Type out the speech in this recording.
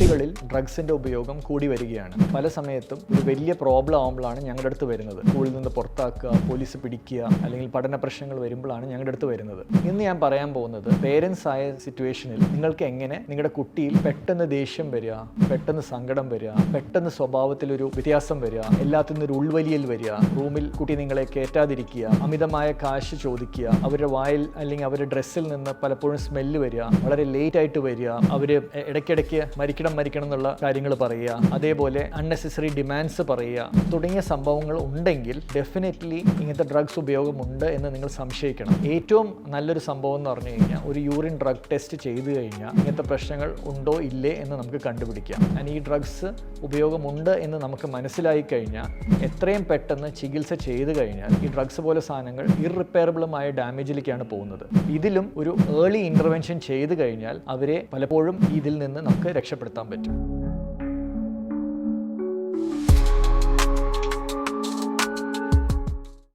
കുട്ടികളിൽ ഡ്രഗ്സിന്റെ ഉപയോഗം കൂടി വരികയാണ്. പല സമയത്തും ഒരു വലിയ പ്രോബ്ലം ആകുമ്പോഴാണ് ഞങ്ങളുടെ അടുത്ത് വരുന്നത്. സ്കൂളിൽ നിന്ന് പുറത്താക്കുക പോലീസ് പിടിക്കുക അല്ലെങ്കിൽ പഠന പ്രശ്നങ്ങൾ വരുമ്പോഴാണ് ഞങ്ങളുടെ അടുത്ത് വരുന്നത്. ഇന്ന് ഞാൻ പറയാൻ പോകുന്നത് പേരൻസ് ആയ സിറ്റുവേഷനിൽ നിങ്ങൾക്ക് എങ്ങനെ നിങ്ങളുടെ കുട്ടിയിൽ പെട്ടെന്ന് ദേഷ്യം വരിക പെട്ടെന്ന് സങ്കടം വരിക പെട്ടെന്ന് സ്വഭാവത്തിൽ ഒരു വ്യത്യാസം വരിക എല്ലാത്തിൽ നിന്നൊരു ഉൾവലിയൽ വരിക റൂമിൽ കുട്ടി നിങ്ങളെ കയറ്റാതിരിക്കുക അമിതമായ കാശ് ചോദിക്കുക അവരുടെ വായിൽ അല്ലെങ്കിൽ അവരുടെ ഡ്രസ്സിൽ നിന്ന് പലപ്പോഴും സ്മെല്ല് വരിക വളരെ ലേറ്റ് ആയിട്ട് വരിക അവർ ഇടയ്ക്കിടയ്ക്ക് മരിക്കണം മരിക്കണം എന്നുള്ള കാര്യങ്ങൾ പറയുക അതേപോലെ അൺനെസസറി ഡിമാൻഡ്സ് പറയുക തുടങ്ങിയ സംഭവങ്ങൾ ഉണ്ടെങ്കിൽ ഡെഫിനറ്റ്ലി ഇങ്ങനത്തെ ഡ്രഗ്സ് ഉപയോഗമുണ്ട് എന്ന് നിങ്ങൾ സംശയിക്കണം. ഏറ്റവും നല്ലൊരു സംഭവം എന്ന് പറഞ്ഞു കഴിഞ്ഞാൽ ഒരു യൂറിൻ ഡ്രഗ് ടെസ്റ്റ് ചെയ്തു കഴിഞ്ഞാൽ ഇങ്ങനത്തെ പ്രശ്നങ്ങൾ ഉണ്ടോ ഇല്ലേ എന്ന് നമുക്ക് കണ്ടുപിടിക്കാം. ആൻഡ് ഈ ഡ്രഗ്സ് ഉപയോഗമുണ്ട് എന്ന് നമുക്ക് മനസ്സിലായി കഴിഞ്ഞാൽ എത്രയും പെട്ടെന്ന് ചികിത്സ ചെയ്തു കഴിഞ്ഞാൽ ഈ ഡ്രഗ്സ് പോലെ സാധനങ്ങൾ ഇറിപ്പയറബിളുമായ ഡാമേജിലേക്കാണ് പോകുന്നത്. ഇതിലും ഒരു ഏർലി ഇന്റർവെൻഷൻ ചെയ്തു കഴിഞ്ഞാൽ അവരെ പലപ്പോഴും ഇതിൽ നിന്ന് നമുക്ക് രക്ഷപ്പെടുത്താൻ പറ്റും.